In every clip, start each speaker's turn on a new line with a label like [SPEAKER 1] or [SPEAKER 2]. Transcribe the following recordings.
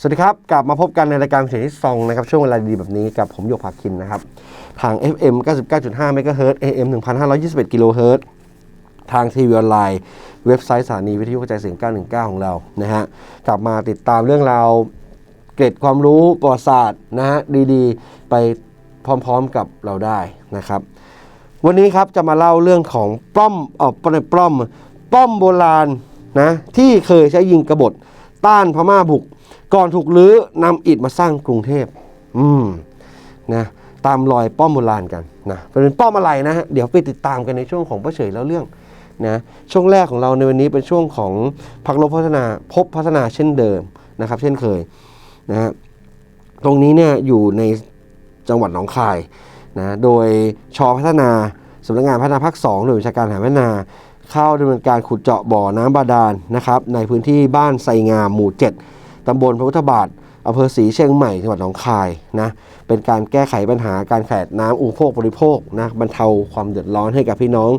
[SPEAKER 1] สวัสดีครับ กลับมาพบกันในรายการเสียงที่ซองนะครับ ช่วงเวลาดีแบบนี้กับผมหยกภาคินนะครับ ทาง FM 99.5เมกะเฮิรต AM 1521กิโลเฮิรตซ์ทางทีวีออนไลน์ เว็บไซต์สถานีวิทยุกระจายเสียง 919 ของเรานะฮะกลับมาติดตามเรื่องราวเกร็ดความรู้ประวัติศาสตร์นะฮะดีๆ ไปพร้อมๆกับเราได้นะครับ วันนี้ครับจะมาเล่าเรื่องของป้อมเออป้อมป้อมป้อมโบราณนะที่เคยใช้ยิงกระบฏ ต้านพม่าบุก ก่อนถูกลื้อนำอิฐมาสร้างกรุงเทพ อืมนะตามรอยป้อมโบราณกันนะเป็นป้อมอะไรนะฮะเดี๋ยวไปติดตามกันในช่วงของพระเฉยแล้วเรื่องนะช่วงแรกของเราในวันนี้เป็นช่วงของพักลบพัฒนาพบพัฒนาเช่นเดิมนะครับ เช่นเคยนะฮะตรงนี้เนี่ยอยู่ในจังหวัดหนองคายนะโดยชอพัฒนาสำนักงานพัฒนาภาค2หน่วยวิชาการแผนพัฒนา เข้าดำเนินการขุดเจาะบ่อน้ำบาดาลนะครับ ในพื้นที่บ้านไซงามหมู่ 7 ตำบลพระพุทธบาทอำเภอศรีเชียงใหม่จังหวัดหนองคายนะเป็นการแก้ไขปัญหาการขาดน้ำอุปโภคบริโภคนะบรรเทาความเดือดร้อนให้กับพี่น้อง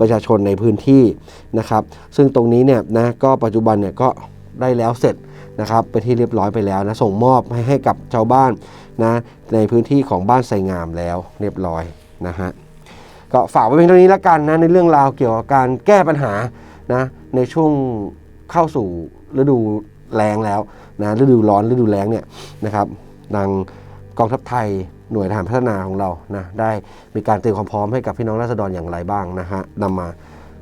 [SPEAKER 1] ประชาชนในพื้นที่นะครับ ซึ่งตรงนี้เนี่ยนะก็ปัจจุบันเนี่ยก็ได้แล้วเสร็จนะครับเป็นที่เรียบร้อยไปแล้วนะส่งมอบให้ให้กับชาวบ้านนะในพื้นที่ของบ้านไซงามแล้วเรียบร้อยนะฮะ ก็ฝากไว้เพียงเท่านี้แล้วกันนะในเรื่องราวเกี่ยวกับการแก้ปัญหานะในช่วงเข้าสู่ฤดูแล้งแล้วนะฤดูร้อนฤดูแล้งเนี่ยนะครับทางกองทัพไทยหน่วยทหารพัฒนาของเรานะได้มีการเตรียมความพร้อมให้กับพี่น้องราษฎรอย่างไรบ้างนะฮะนำมา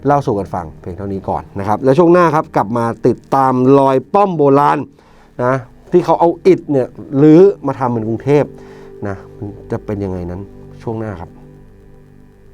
[SPEAKER 1] เล่าสู่กันฟังเพียงเท่านี้ก่อนนะครับ แล้วช่วงหน้าครับกลับมาติดตามรอยป้อมโบราณนะที่เขาเอาอิฐเนี่ยรื้อมาทำเป็นกรุงเทพนะจะเป็นยังไงนั้นช่วงหน้าครับ